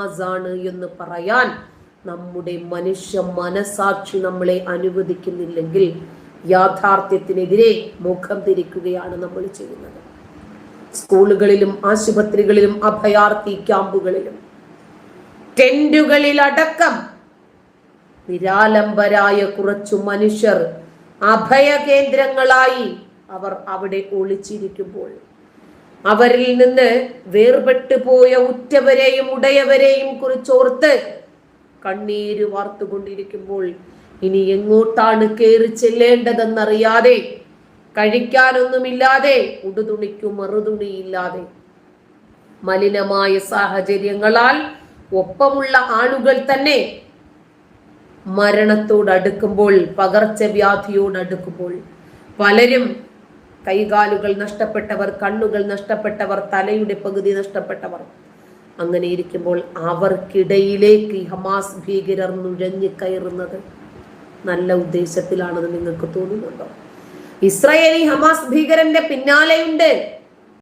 ആണ് എന്ന് പറയാൻ നമ്മുടെ മനുഷ്യ മനസാക്ഷി നമ്മളെ അനുവദിക്കുന്നില്ലെങ്കിൽ യാഥാർത്ഥ്യത്തിനെതിരെ മുഖം തിരിക്കുകയാണ് നമ്മൾ ചെയ്യുന്നത്. സ്കൂളുകളിലും ആശുപത്രികളിലും അഭയാർത്ഥി ക്യാമ്പുകളിലും ടെന്റുകളിലടക്കം നിരാലംബരായ കുറച്ചു മനുഷ്യർ അഭയകേന്ദ്രങ്ങളായി അവർ അവിടെ ഒളിച്ചിരിക്കുമ്പോൾ അവരിൽ നിന്ന് വേർപെട്ടു പോയ ഉറ്റവരെയും ഉടയവരെയും കുറിച്ചോർത്ത് കണ്ണീര് വാർത്തുകൊണ്ടിരിക്കുമ്പോൾ ഇനി എങ്ങോട്ടാണ് കയറി ചെല്ലേണ്ടതെന്നറിയാതെ കഴിക്കാനൊന്നുമില്ലാതെ ഉടുതുണിക്കും മറുതുണിയില്ലാതെ. മലിനമായ സാഹചര്യങ്ങളാൽ ഒപ്പമുള്ള ആളുകൾ തന്നെ മരണത്തോടടുക്കുമ്പോൾ പകർച്ചവ്യാധിയോടടുക്കുമ്പോൾ പലരും കൈകാലുകൾ നഷ്ടപ്പെട്ടവർ കണ്ണുകൾ നഷ്ടപ്പെട്ടവർ തലയുടെ പകുതി നഷ്ടപ്പെട്ടവർ. അങ്ങനെ ഇരിക്കുമ്പോൾ അവർക്കിടയിലേക്ക് ഹമാസ് ഭീകരർ നുഴഞ്ഞു കയറുന്നത് നല്ല ഉദ്ദേശത്തിലാണെന്ന് നിങ്ങൾക്ക് തോന്നുന്നുണ്ടോ? ഇസ്രായേലി ഹമാസ് ഭീകരന്റെ പിന്നാലെയുണ്ട്.